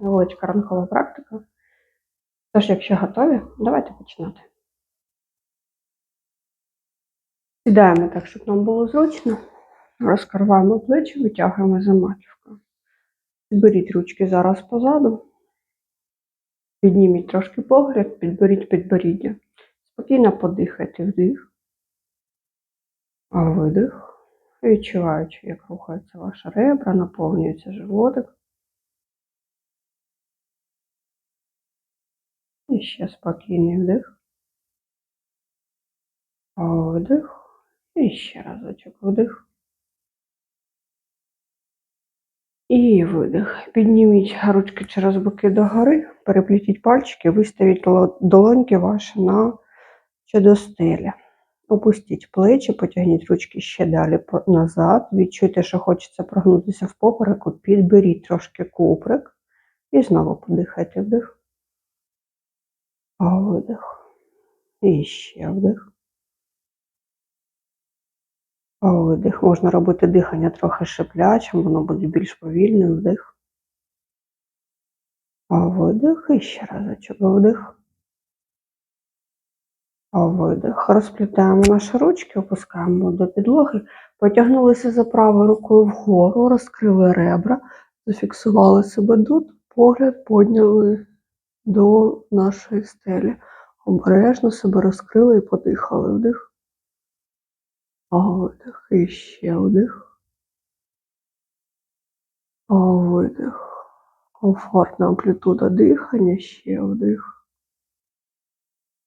невеличка ранкова практика. Тож, якщо готові, давайте починати. Сідаємо так, щоб нам було зручно. Розкриваємо плечі, витягуємо за маківку. Підберіть ручки зараз позаду. Підніміть трошки погляд, підберіть підборіддя. Спокійно подихайте вдих. Видих. Відчуваючи, як рухаються ваші ребра, наповнюється животик. І ще спокійний вдих. Видих. І ще разочок вдих. І видих. Підніміть ручки через боки догори, переплітіть пальчики, виставіть долоньки ваші на до стелі. Опустіть плечі, потягніть ручки ще далі назад. Відчуйте, що хочеться прогнутися в попереку, підберіть трошки куприк і знову подихайте вдих. Видих. І ще вдих. Видих. Можна робити дихання трохи шиплячим, воно буде більш повільним. Вдих. Видих. І ще разочок вдих. Видих. Розплітаємо наші ручки, опускаємо до підлоги, потягнулися за правою рукою вгору, розкрили ребра, зафіксували себе тут, погляд подняли до нашої стелі. Обережно себе розкрили і подихали. Вдих. Видих. І ще вдих. Видих. Комфортна амплітуда дихання, ще вдих.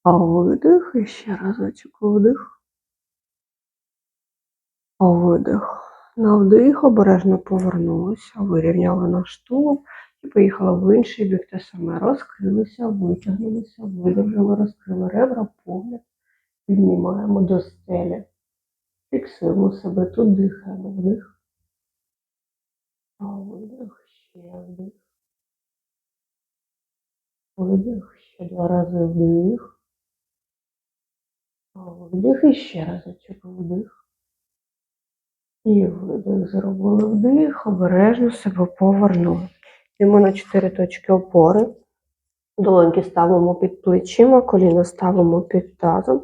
Видих. І ще разочок вдих. Видих. На вдих обережно повернулися, вирівняли наш тулуб і поїхали в інший бік. Те саме розкрилися, витягнулися, видержали, розкрили ребра, погляд, піднімаємо до стелі. Фіксуємо себе тут, дихаємо вдих. Видих, ще вдих. Видих, ще два рази вдих. Вдих і ще разочок вдих. І видих. Зробили вдих, обережно себе повернули. Йдемо на чотири точки опори. Долоньки ставимо під плечима, коліна ставимо під тазом.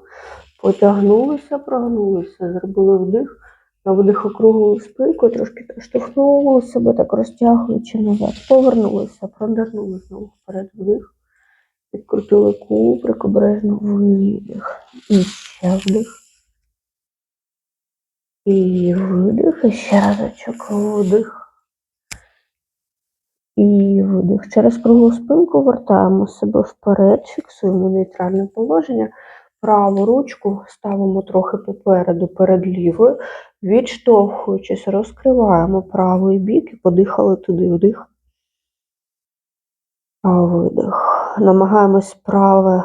Потягнулися, прогнулися, зробили вдих. На вдих округлили спинку, трошки проштовхнули себе, так розтягуючи назад. Повернулися, продернули знову вперед вдих. Підкрутили куприк, обережно видих. І ще вдих. І видих, і ще разочок вдих. І видих. Через круглу спинку вертаємо себе вперед, фіксуємо нейтральне положення. Праву ручку ставимо трохи попереду, перед лівою, відштовхуючись, розкриваємо правий бік і подихали туди вдих. Видих. Намагаємось праве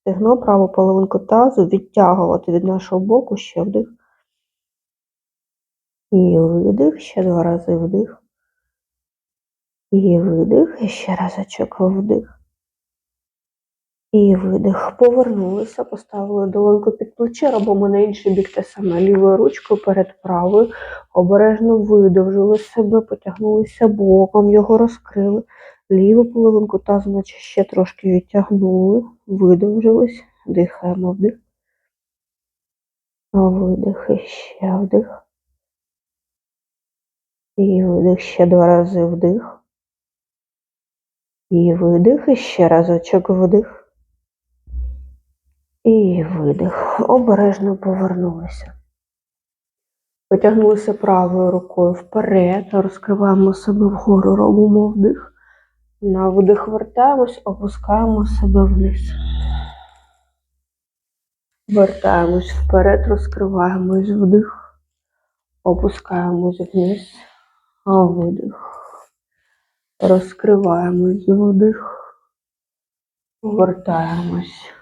стегно, праву половинку тазу відтягувати від нашого боку ще вдих. І видих, ще два рази вдих. І видих, і ще разочок вдих. І видих. Повернулися, поставили долоньку під плече, робимо на інший бік те саме. Лівою ручкою перед правою. Обережно видовжили себе, потягнулися боком, його розкрили. Ліву половинку тазу, наче ще трошки відтягнули, видовжились, дихаємо вдих. Видих і ще вдих. І видих ще два рази вдих. І видих, і ще разочок вдих. І видих. Обережно повернулися. Потягнулися правою рукою вперед, розкриваємо себе вгору, робимо вдих. На вдих вертаємось, опускаємо себе вниз. Вертаємось вперед, розкриваємось вдих, опускаємось вниз, а видих. Розкриваємось вдих, вертаємось.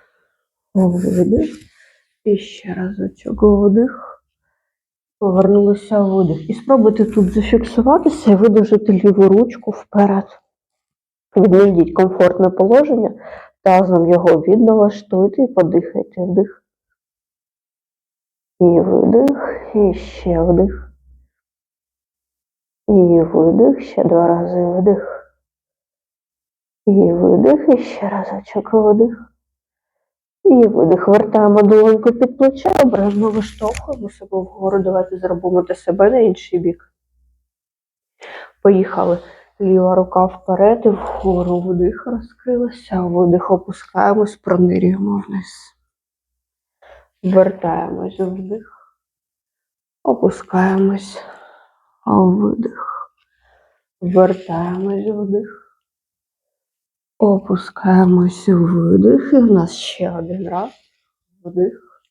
Видих. І ще разочок вдих. Повернулися в видих. І спробуйте тут зафіксуватися і видержати ліву ручку вперед. Віднайдіть комфортне положення, тазом його відналаштуйте і подихайте вдих. І видих, і ще вдих. І видих, ще два рази вдих. І видих, і ще разочок видих. І видих. Вертаємо долоньку під плече, обережно виштовхуємо себе вгору. Давайте зробимо для себе на інший бік. Поїхали. Ліва рука вперед і вгору вдих розкрилася, видих опускаємось, пронирюємо вниз. Вертаємось вдих. Опускаємось. Видих. Вертаємось вдих. Опускаємось видих. І в нас ще один раз. Вдих.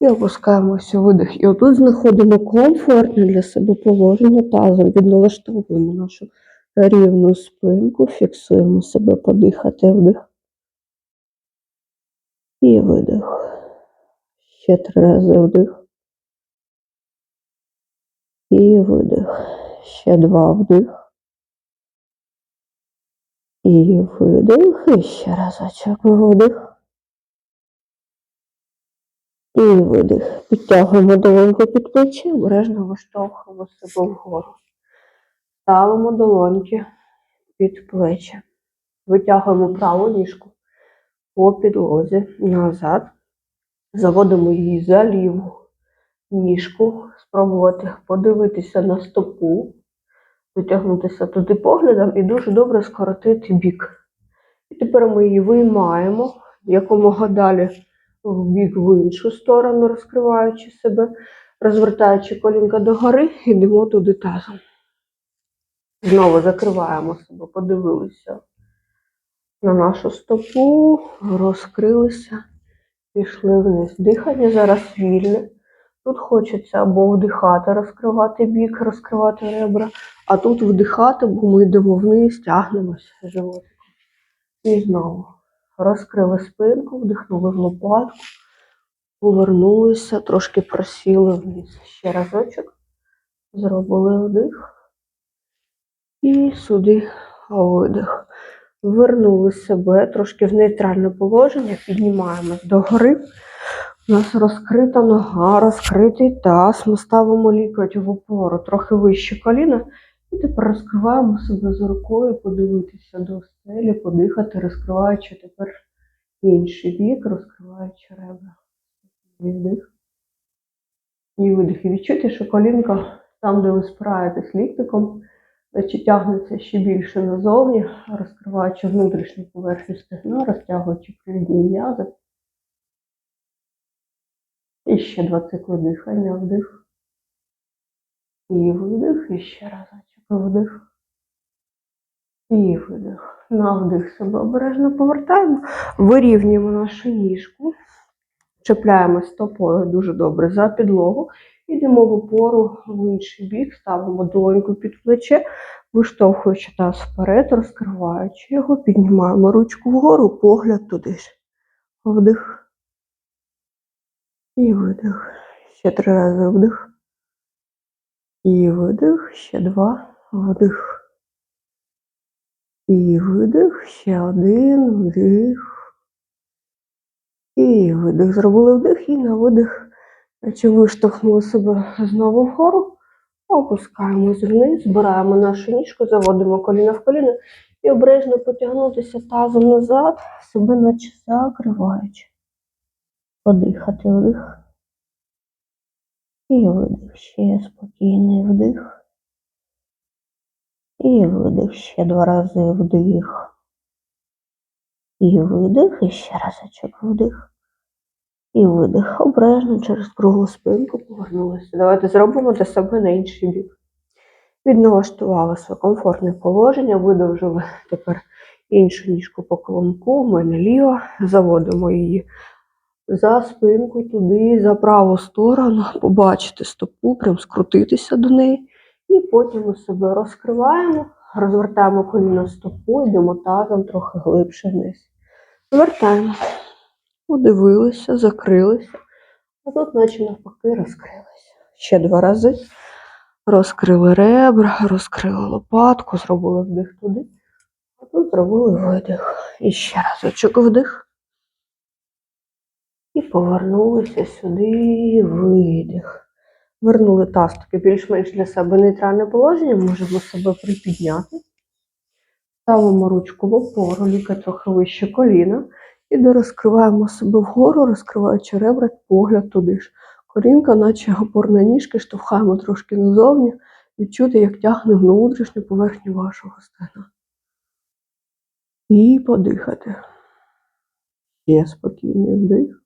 І опускаємося видих. І отут знаходимо комфортне для себе положення тазом. Відналаштовуємо нашу рівну спинку, фіксуємо себе подихати вдих. І видих. Ще три рази вдих. І видих. Ще два вдих. І видих. І ще разочок вдих. І видих. Підтягуємо долоньку під плече, обережно виштовхуємо себе вгору. Ставимо долоньки під плечі. Витягуємо праву ніжку по підлозі назад. Заводимо її за ліву ніжку. Спробувати подивитися на стопу, витягнутися туди поглядом і дуже добре скоротити бік. І тепер ми її виймаємо якомога далі в бік в іншу сторону, розкриваючи себе, розвертаючи колінка догори, йдемо туди тазом. Знову закриваємо себе, подивилися на нашу стопу, розкрилися, пішли вниз. Дихання зараз вільне. Тут хочеться або вдихати, розкривати бік, розкривати ребра, а тут вдихати, бо ми йдемо вниз, тягнемося животиком. І знову. Розкрили спинку, вдихнули в лопатку, повернулися, трошки просіли вниз. Ще разочок. Зробили вдих. І сюди видих. Вернули себе трошки в нейтральне положення, піднімаємось догори. У нас розкрита нога, розкритий таз. Ми ставимо лікоть в опору трохи вище коліна. І тепер розкриваємо себе з рукою, подивитися до стелі, подихати, розкриваючи тепер інший бік, розкриваючи ребра. Вдих. І видих. І відчуйте, що колінка там, де ви спираєтесь ліктиком, значить тягнеться ще більше назовні, розкриваючи внутрішню поверхню стегна, розтягуючи привідні м'язи. І ще два цикли дихання, вдих. І видих, і ще разочок вдих. І видих. На вдих себе обережно повертаємо, вирівнюємо нашу ніжку, чіпляємо стопою дуже добре за підлогу, йдемо в опору в інший бік, ставимо долоньку під плече, виштовхуючи таз вперед, розкриваючи його, піднімаємо ручку вгору, погляд туди ж. Вдих. І видих. Ще три рази вдих. І видих, ще два, вдих. І видих, ще один, вдих. І видих. Зробили вдих і на видих, наче виштовхнули себе знову вгору. Опускаємось вниз, збираємо нашу ніжку, заводимо коліна в коліно і обережно потягнутися тазом назад, себе наче закриваючи. Подихати вдих. І видих. Ще спокійний вдих. І видих. Ще два рази вдих. І видих. І ще разочок вдих. І видих. Обережно через круглу спинку повернулися. Давайте зробимо для себе на інший бік. Відналаштували своє комфортне положення, видовжили тепер іншу ніжку по колонку, у мене ліва, заводимо її за спинку туди, за праву сторону, побачити стопу, прям скрутитися до неї. І потім ми себе розкриваємо, розвертаємо коліно стопу, йдемо тазом трохи глибше вниз. Звертаємо. Подивилися, закрилися. А тут, наче навпаки, розкрилися. Ще два рази. Розкрили ребра, розкрили лопатку, зробили вдих туди. А тут зробили видих. І ще разочок вдих. І повернулися сюди, видих. Вернули таз таки більш-менш для себе нейтральне положення, можемо себе припідняти. Ставимо ручку в опору, ліка трохи вище коліна. І дорозкриваємо себе вгору, розкриваючи ребра, погляд туди ж. Корінка, наче опорна ніжки, штовхаємо трошки назовні, відчути, як тягне внутрішню поверхню вашого стегна. І подихати. Є спокійний вдих.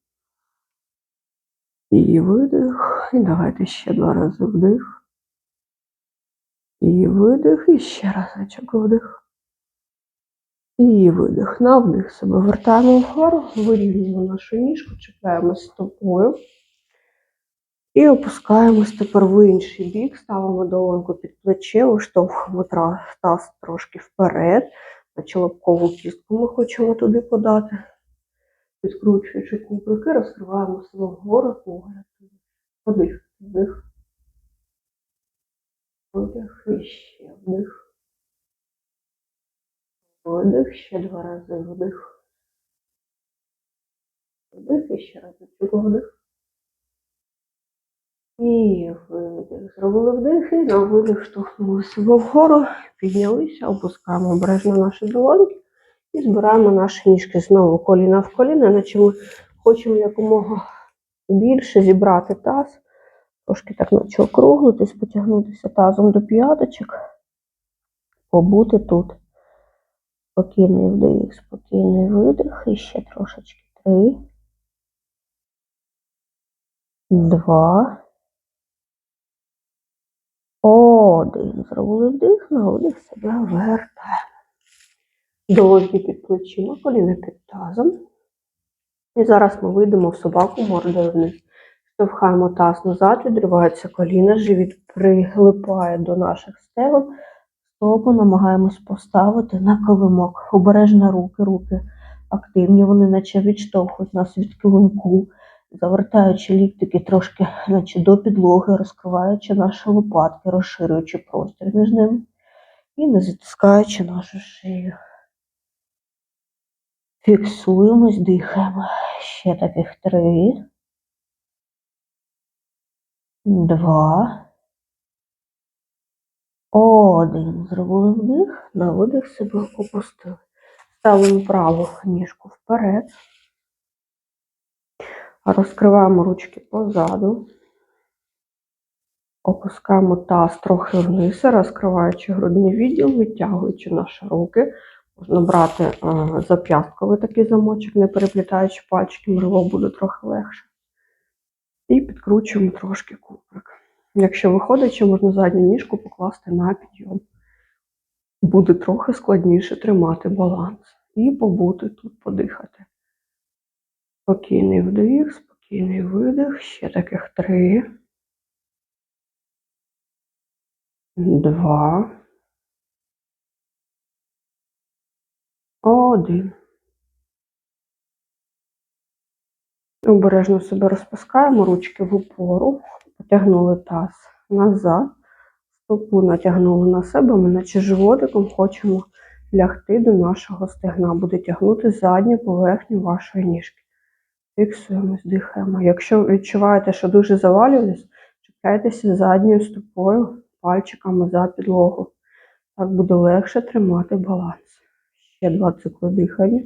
І видих. І давайте ще два рази вдих. І видих. І ще разочок вдих. І видих. На вдих себе вертаємо вгору, вирівнюємо нашу ніжку, чіпляємо стопою. І опускаємось тепер в інший бік, ставимо долоньку під плече, виштовхуємо таз трошки вперед. Наче лобкову кістку ми хочемо туди подати. Підкручуючи куприки, розкриваємо себе вгору, погляд. Подих, вдих. Видих, і ще вдих. Видих, ще два рази вдих. Вдих і ще раз вдих. І видих. Зробили вдих і на видих штовхнули себе вгору, піднялися, опускаємо обережно наші долоньки і збираємо наші ніжки знову коліна в коліна, наче ми хочемо якомога більше зібрати таз, трошки так наче округлитись, потягнутися тазом до п'яточок, побути тут. Спокійний вдих, спокійний видих. І ще трошечки. Три. Два. Один. Зробили вдих, на видих себе вертаємо. Долоньки під плечима, коліна під тазом. І зараз ми вийдемо в собаку мордою вниз. Штовхаємо таз назад, відривається коліна, живіт прилипає до наших стегон. Стопу намагаємось поставити на килимок. Обережно руки, руки активні, вони наче відштовхують нас від килимку, завертаючи ліктики трошки наче до підлоги, розкриваючи наші лопатки, розширюючи простір між ними і не затискаючи нашу шию. Фіксуємось, дихаємо. Ще таких три. Два. Один. Зробили вдих, на видих себе опустили. Ставимо праву ніжку вперед. Розкриваємо ручки позаду. Опускаємо таз трохи вниз, розкриваючи грудний відділ, витягуючи наші руки. Можна брати е, зап'ястковий такий замочок, не переплітаючи пальчики, можливо, буде трохи легше. І підкручуємо трошки куприк. Якщо виходить, можна задню ніжку покласти на підйом. Буде трохи складніше тримати баланс. І побути тут, подихати. Спокійний вдих, спокійний видих. Ще таких три. Два. Один. Обережно себе розпускаємо, ручки в упору, потягнули таз назад, стопу натягнули на себе, ми наче животиком хочемо лягти до нашого стегна, буде тягнути задню поверхню вашої ніжки. Фіксуємось, дихаємо. Якщо відчуваєте, що дуже завалюєтесь, чіпляйтеся задньою стопою, пальчиками за підлогу. Так буде легше тримати баланс. Ще два цикли дихання.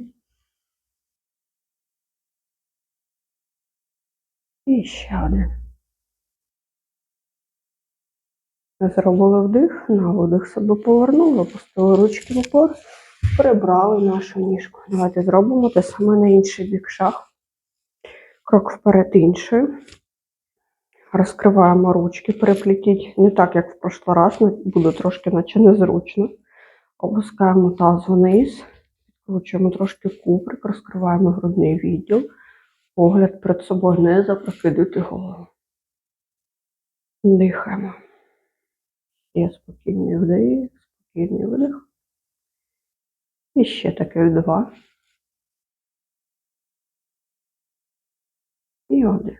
І ще один. Зробили вдих, на видих себе повернули, опустили ручки в опор, прибрали нашу ніжку. Давайте зробимо те саме на інший бік шаг. Крок вперед інший. Розкриваємо ручки, переплетіть не так, як в прошлий раз, буде трошки наче незручно. Опускаємо таз вниз, підкручуємо трошки куприк, розкриваємо грудний відділ. Погляд перед собою не запрокидуйте голову. Дихаємо. Є спокійний вдих, спокійний видих. І ще таких два. І один.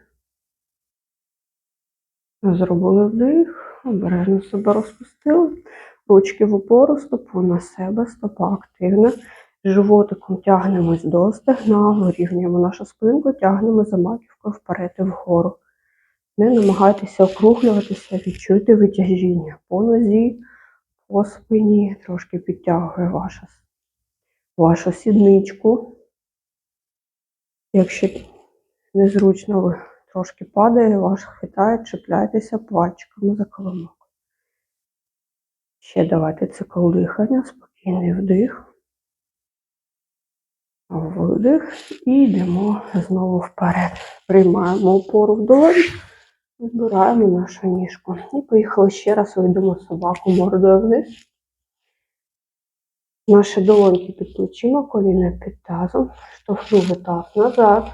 Зробили вдих, обережно себе розпустили. Ручки в опору, стопу на себе, стопа активна. Животиком тягнемось до стегна, вирівнюємо нашу спинку, тягнемо за маківкою вперед і вгору. Не намагайтеся округлюватися, відчуйте витяжіння по нозі, по спині, трошки підтягує ваша вашу сідничку. Якщо незручно ви трошки падає, ваш хитає, чіпляйтеся пальчиками за коломок. Ще давайте цикл дихання, спокійний вдих. Видих і йдемо знову вперед. Приймаємо опору в долоні, збираємо нашу ніжку. І поїхали ще раз, вийдемо собаку мордою вниз. Наші долоньки під плечима, коліна під тазом, штовхнули таз назад,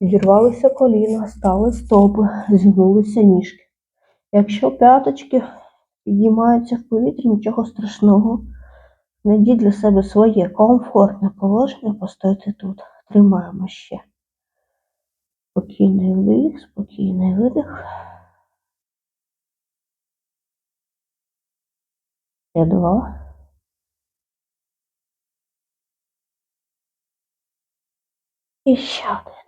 відірвалися коліна, стали стопи, зігнулися ніжки. Якщо п'яточки підіймаються в повітрі, нічого страшного. Знайдіть для себе своє комфортне положення, постойте тут. Тримаємо ще. Спокійний вдих, спокійний видих. Ще два. І ще один.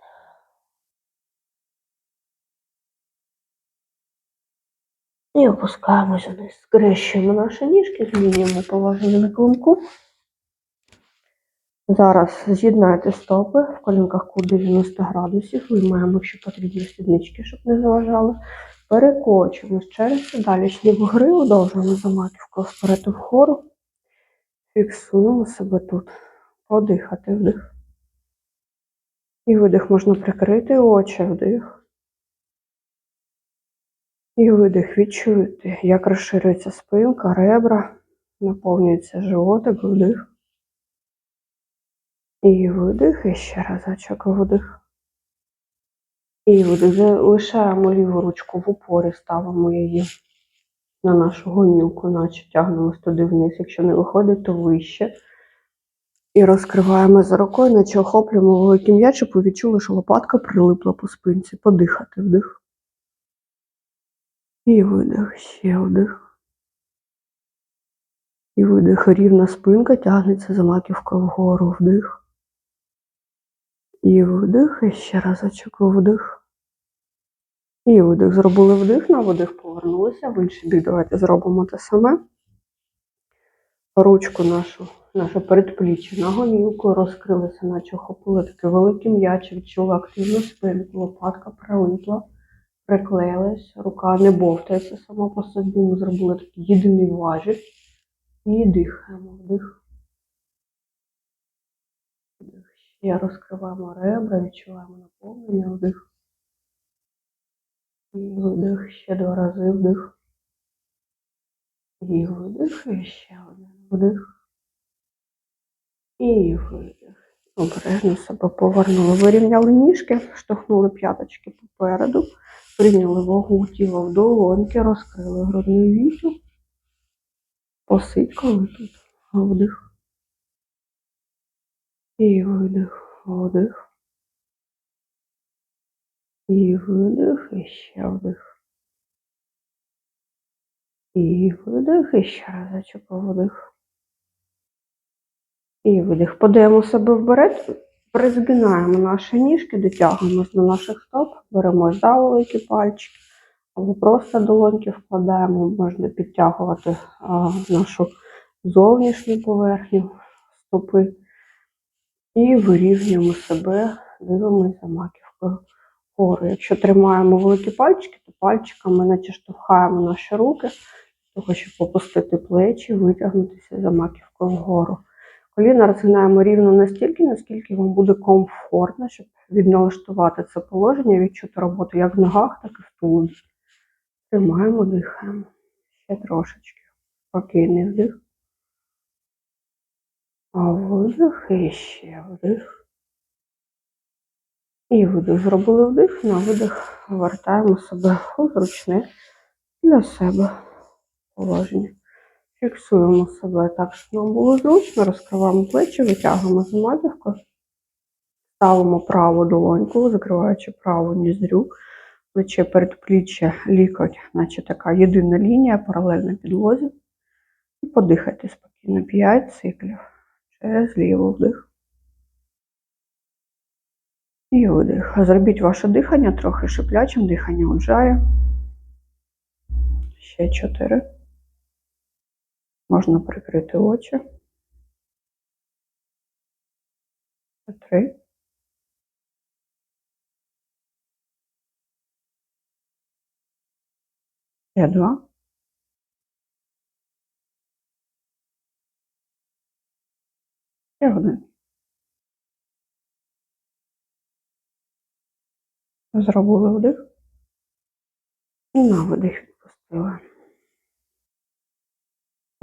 І опускаємося вниз. Скрещуємо наші ніжки, змінюємо положення на клумку. Зараз з'єднайте стопи в колінках куди 90 градусів. Виймаємо, якщо потрібно, сіднички, щоб не заважали. Перекочуємось через далі шліб гриву, довжимо за маківку вперед вгору. Фіксуємо себе тут. Подихати вдих. І видих можна прикрити очі вдих. І видих відчуйте, як розширюється спинка, ребра, наповнюється животик, вдих. І видих, і ще разочок вдих. І видих. Залишаємо ліву ручку в упорі, ставимо її на нашу гомілку, наче тягнемось туди вниз. Якщо не виходить, то вище. І розкриваємо за рукою, наче охоплюємо великий м'яч, щоб ви відчули, що лопатка прилипла по спинці. Подихати вдих. І видих, ще вдих. І видих. Рівна спинка тягнеться за маківкою вгору вдих. І вдих, і ще разочок вдих. І видих. Зробили вдих, на видих повернулися. В інший бік давайте зробимо те саме. Ручку нашу, наше передпліччя на гомілку розкрилися, наче охопили такий великий м'яч, відчули активну спинку, лопатка прилипла, приклеїлась, рука не бовтається сама по собі. Ми зробили такий єдиний важіль. І дихаємо. Вдих. Вдих. Ще розкриваємо ребра, відчуваємо наповнення, вдих. І видих, ще два рази вдих. І видих, і ще один вдих. І видих. Обережно себе повернули. Вирівняли ніжки, штовхнули п'яточки попереду, прийняли вагу тіла в долоньки, розкрили грудний відділ. Посидькали тут. Вдих. І видих, вдих. І видих, і ще вдих. І видих, і ще разочок вдих. І видих. Подаємо себе вперед, призгинаємо наші ніжки, дотягуємось до наших стоп, беремо за великі пальчики, або просто долоньки вкладаємо, можна підтягувати а, нашу зовнішню поверхню стопи. І вирівнюємо себе, дивимося маківкою вгору. Якщо тримаємо великі пальчики, то пальчиками наче штовхаємо наші руки, того, щоб попустити плечі, витягнутися за маківкою вгору. Коліна розгинаємо рівно настільки, наскільки вам буде комфортно, щоб відналаштувати це положення, відчути роботу як в ногах, так і в тулубі. Тримаємо, дихаємо. Ще трошечки. Спокійний вдих. А видих і ще вдих. І видих. Зробили вдих, на видих вертаємо себе у зручне для себе положення. Фіксуємо себе так, щоб нам було зручно, розкриваємо плечі, витягуємо з маківкою, ставимо праву долоньку, закриваючи праву ніздрю, плече передпліччя, лікоть, наче така єдина лінія, паралельна підлозі. І подихайте спокійно 5 циклів. Через ліву вдих. І видих. Зробіть ваше дихання трохи шиплячим, дихання уджає. Ще чотири. Можна прикрити очі. Три. Ще два. Ще один. Зробили вдих. І на видих відпустили.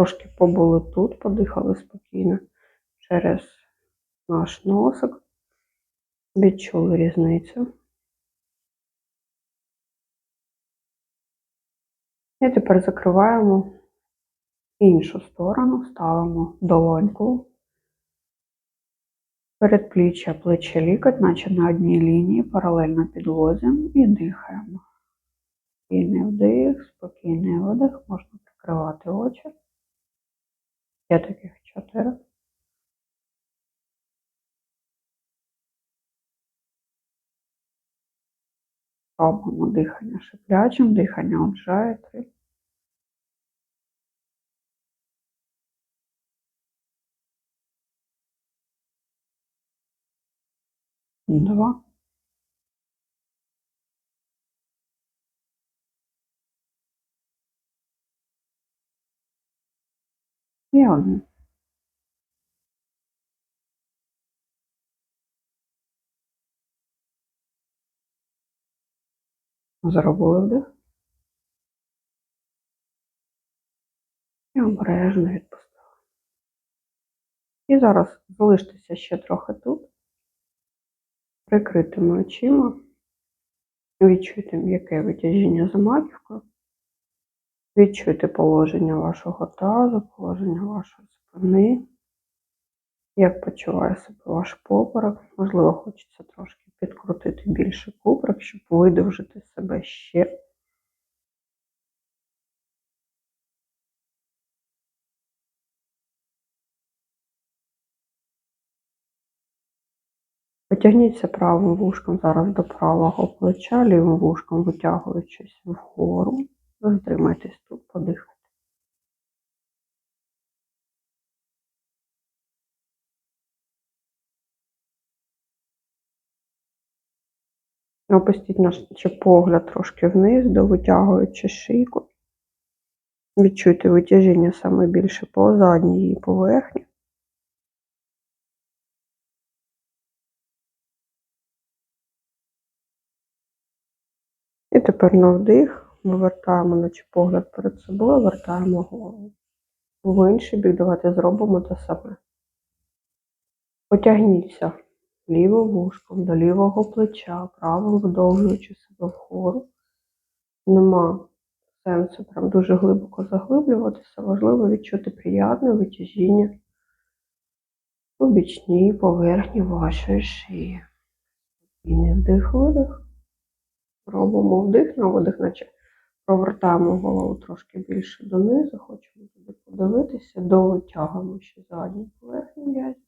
Трошки побули тут, подихали спокійно через наш носик. Відчули різницю. І тепер закриваємо іншу сторону, ставимо долоньку. Передпліччя, плече лікоть, наче на одній лінії, паралельно підлозі і дихаємо. Спокійний вдих, спокійний видих, можна прикривати очі. Є таких чотири. Робимо дихання шиплячим, дихання отжає три. Два. Один. Зробили вдих. І обережно відпустили. І зараз залиштеся ще трохи тут, прикритими очима. Відчуйте м'яке витяжіння за маківкою. Відчуйте положення вашого тазу, положення вашої спини. Як почуває себе ваш поперек. Можливо, хочеться трошки підкрутити більше куприк, щоб видовжити себе ще. Потягніться правим вушком зараз до правого плеча, лівим вушком витягуючись вгору. Затримайтесь тут, подихайте. Опустіть наш погляд трошки вниз, довитягуючи шийку. Відчуйте витяжіння саме більше по задній її поверхні. І тепер на вдих вивертаємо наче погляд перед собою, вертаємо голову. В інший бік давайте зробимо те саме. Потягніться лівим вушком до лівого плеча, правим видовжуючи себе вгору. Нема сенсу прям дуже глибоко заглиблюватися. Важливо відчути приємне витяжіння у бічній поверхні вашої шиї. І не вдих видих. Робимо вдих на видих, наче провертаємо голову трошки більше донизу, хочемо туди подивитися, довитягуємо ще задню поверхню м'язів.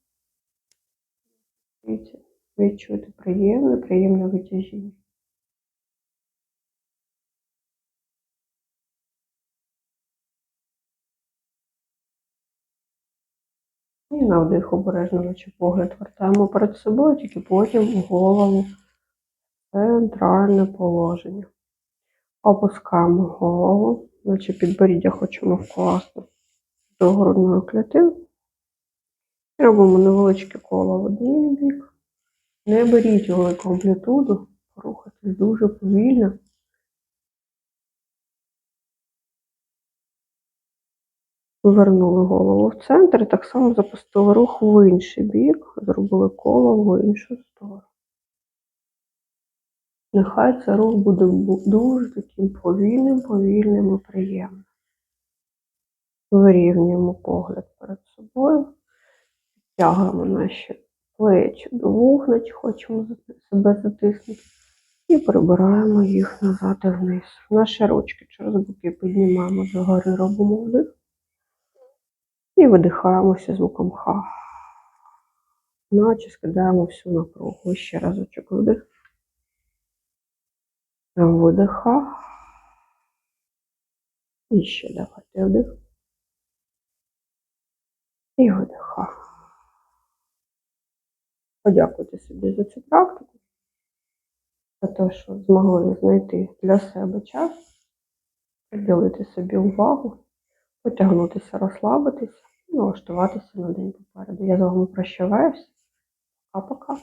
Відчуйте приємне, приємне витяжіння. І на вдих обережно наче погляд вертаємо перед собою, тільки потім голову в центральне положення. Опускаємо голову, наче підборіддя хочемо вкласти до грудної клітини. Робимо невеличке коло в один бік. Не беріть велику амплітуду, рухайтесь дуже повільно. Повернули голову в центр і так само запустили рух в інший бік, зробили коло в іншу сторону. Нехай цей рух буде дуже таким повільним, повільним і приємним. Вирівнюємо погляд перед собою, тягуємо наші плечі до вух, наче хочемо себе затиснути. І прибираємо їх назад і вниз. Наші ручки через боки піднімаємо догори, робимо вдих. І видихаємося звуком ха. Наче скидаємо всю напругу. Ще разочок вдих. Видиха. І ще давайте вдих. І видиха. Подякуйте собі за цю практику, за те, що змогли знайти для себе час, приділити собі увагу, потягнутися, розслабитися і налаштуватися на день попереду. Я з вами прощаюся. Пока-пока.